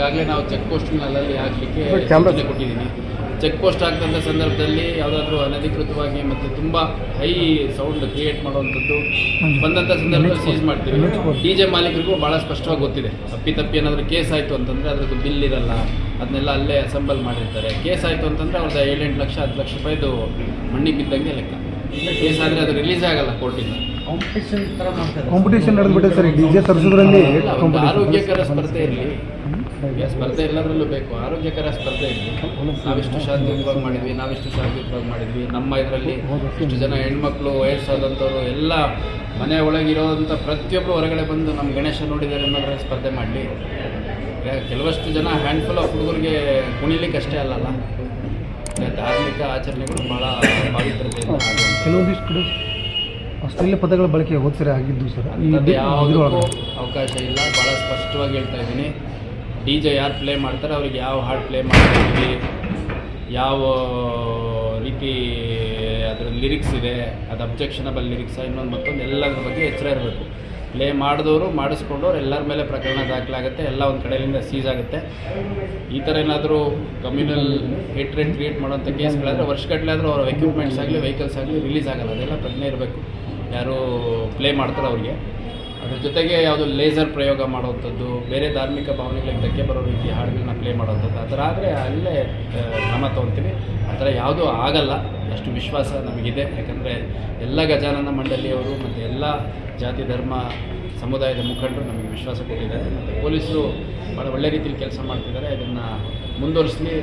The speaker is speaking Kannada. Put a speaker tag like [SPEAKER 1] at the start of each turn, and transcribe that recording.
[SPEAKER 1] ಈಗಾಗಲೇ ನಾವು ಚೆಕ್ ಪೋಸ್ಟ್ಗಳಲ್ಲಿ ಹಾಕಲಿಕ್ಕೆ
[SPEAKER 2] ಕ್ಯಾಮ್ರಾ-
[SPEAKER 1] ಸೂಚನೆ ಕೊಟ್ಟಿದ್ದೀನಿ ಚೆಕ್ ಪೋಸ್ಟ್ ಆಗ್ತಂಥ ಸಂದರ್ಭದಲ್ಲಿ ಯಾವುದಾದ್ರೂ ಅನಧಿಕೃತವಾಗಿ ಮತ್ತು ತುಂಬ ಹೈ ಸೌಂಡ್ ಕ್ರಿಯೇಟ್ ಮಾಡುವಂಥದ್ದು ಬಂದಂಥ ಸಂದರ್ಭದಲ್ಲಿ ಸೀಸ್ ಮಾಡ್ತೀವಿ. ಡಿ ಜೆ ಮಾಲೀಕರಿಗೂ ಭಾಳ ಸ್ಪಷ್ಟವಾಗಿ ಗೊತ್ತಿದೆ. ಅಪ್ಪಿ ತಪ್ಪಿ ಏನಾದರೂ ಕೇಸ್ ಆಯಿತು ಅಂತಂದರೆ ಅದ್ರದ್ದು ಬಿಲ್ ಇರಲ್ಲ ಅದನ್ನೆಲ್ಲ ಅಲ್ಲೇ ಅಸೆಂಬಲ್ ಮಾಡಿರ್ತಾರೆ. ಕೇಸ್ ಆಯಿತು ಅಂತಂದರೆ ಅವ್ರದ್ದು ಏಳೆಂಟು ಲಕ್ಷ ಹತ್ತು ಲಕ್ಷ ರೂಪಾಯಿದು ಮಣ್ಣಿಗೆ ಬಿದ್ದಂಗೆ ಲೆಕ್ಕ. ಕೇಸ್ ಆದರೆ ಅದು ರಿಲೀಸ್ ಆಗಲ್ಲ ಕೋರ್ಟಿಂದ
[SPEAKER 3] ಕಾಂಪಿಟೇಷನ್ ಥರ ಮಾಡ್ತಾರೆ.
[SPEAKER 2] ಕಾಂಪಿಟೇಷನ್ ನಡೆದ್ಬಿಟ್ಟೆ ಸರ್. ಡಿ ಜೆ ತರಿಸೋದ್ರಲ್ಲಿ
[SPEAKER 1] ಆರೋಗ್ಯಕರ ಸ್ಪರ್ಧೆ ಇರಲಿ ಸ್ಪರ್ಧೆ ಎಲ್ಲದರಲ್ಲೂ ಬೇಕು. ಆರೋಗ್ಯಕರ ಸ್ಪರ್ಧೆ ನಾವಿಷ್ಟು ನಾವಿಷ್ಟು ಶಾಂತಿಯುತವಾಗಿ ಮಾಡಿದ್ವಿ ನಾವಿಷ್ಟು ಶಾಂತಿಯುತವಾಗಿ ಮಾಡಿದ್ವಿ. ನಮ್ಮ ಇದರಲ್ಲಿ ಇಷ್ಟು ಜನ ಹೆಣ್ಮಕ್ಳು ವಯಸ್ಸಾದಂಥವ್ರು ಎಲ್ಲ ಮನೆ ಒಳಗಿರೋವಂಥ ಪ್ರತಿಯೊಬ್ಬರು ಹೊರಗಡೆ ಬಂದು ನಮ್ಮ ಗಣೇಶ ನೋಡಿದ್ದಾರೆ ಅನ್ನೋದ್ರ ಸ್ಪರ್ಧೆ ಮಾಡಲಿ. ಕೆಲವಷ್ಟು ಜನ ಹ್ಯಾಂಡ್ಫುಲ್ ಆಫ್ ಹುಡುಗರಿಗೆ ಕುಣಿಲಿಕ್ಕೆ ಅಷ್ಟೇ ಅಲ್ಲಲ್ಲ. ಧಾರ್ಮಿಕ ಆಚರಣೆಗಳು ಭಾಳ ಪಾವಿತ್ರತೆ.
[SPEAKER 2] ಕೆಲವೊಂದಿಷ್ಟು ಅಷ್ಟೆಲ್ಲ ಅಶ್ಲೀಲ ಪದಗಳ ಬಳಕೆ ಹೋದ್ಸರಿ ಆಗಿದ್ದು ಸರ್.
[SPEAKER 1] ಯಾವುದೂ ಯಾವುದಕ್ಕೂ ಅವಕಾಶ ಇಲ್ಲ. ಭಾಳ ಸ್ಪಷ್ಟವಾಗಿ ಹೇಳ್ತಾ ಇದ್ದೀನಿ. ಡಿ ಜೆ ಯಾರು ಪ್ಲೇ ಮಾಡ್ತಾರೆ ಅವ್ರಿಗೆ ಯಾವ ಹಾಡು ಪ್ಲೇ ಮಾಡ್ತೀವಿ, ಯಾವ ರೀತಿ ಅದರ ಲಿರಿಕ್ಸ್ ಇದೆ, ಅದು ಅಬ್ಜೆಕ್ಷನಬಲ್ ಲಿರಿಕ್ಸ್ ಇನ್ನೊಂದು ಮತ್ತೊಂದು ಎಲ್ಲದ್ರ ಬಗ್ಗೆ ಎಚ್ಚರ ಇರಬೇಕು. ಪ್ಲೇ ಮಾಡಿದವರು, ಮಾಡಿಸ್ಕೊಂಡವ್ರು ಎಲ್ಲರ ಮೇಲೆ ಪ್ರಕರಣ ದಾಖಲಾಗುತ್ತೆ, ಎಲ್ಲ ಒಂದು ಕಡೆಯಿಂದ ಸೀಸ್ ಆಗುತ್ತೆ. ಈ ಥರ ಏನಾದರೂ ಕಮ್ಯುನಲ್ ಹೇಟ್ರೆಂಟ್ ಕ್ರಿಯೇಟ್ ಮಾಡೋಂಥ ಕೇಸ್ಗಳಾದರೆ ವರ್ಷಗಟ್ಟಲೆ ಆದರೂ ಅವರ ಎಕ್ವಿಪ್ಮೆಂಟ್ಸ್ ಆಗಲಿ ವೆಹಿಕಲ್ಸ್ ಆಗಲಿ ರಿಲೀಸ್ ಆಗಲ್ಲ, ಅದೆಲ್ಲ ಪ್ರಜ್ಞೆ ಇರಬೇಕು. ಯಾರು ಪ್ಲೇ ಮಾಡ್ತಾರೆ ಅವ್ರಿಗೆ. ಅದ್ರ ಜೊತೆಗೆ ಯಾವುದು ಲೇಸರ್ ಪ್ರಯೋಗ ಮಾಡುವಂಥದ್ದು, ಬೇರೆ ಧಾರ್ಮಿಕ ಭಾವನೆಗಳಿಗೆ ಧಕ್ಕೆ ಬರೋ ರೀತಿ ಹಾಡುಗಳನ್ನ ಪ್ಲೇ ಮಾಡೋವಂಥದ್ದು, ಆ ಥರ ಆದರೆ ಅಲ್ಲೇ ಕ್ರಮ ತೊಗೊತೀವಿ. ಆ ಥರ ಯಾವುದೂ ಆಗಲ್ಲ, ಅಷ್ಟು ವಿಶ್ವಾಸ ನಮಗಿದೆ. ಯಾಕಂದರೆ ಎಲ್ಲ ಗಜಾನನ ಮಂಡಳಿಯವರು ಮತ್ತು ಎಲ್ಲ ಜಾತಿ, ಧರ್ಮ, ಸಮುದಾಯದ ಮುಖಂಡರು ನಮಗೆ ವಿಶ್ವಾಸ ಕೊಟ್ಟಿದ್ದಾರೆ. ಮತ್ತು ಪೊಲೀಸರು ಭಾಳ ಒಳ್ಳೆ ರೀತಿಯಲ್ಲಿ ಕೆಲಸ ಮಾಡ್ತಿದ್ದಾರೆ. ಇದನ್ನು ಮುಂದುವರಿಸಲಿ.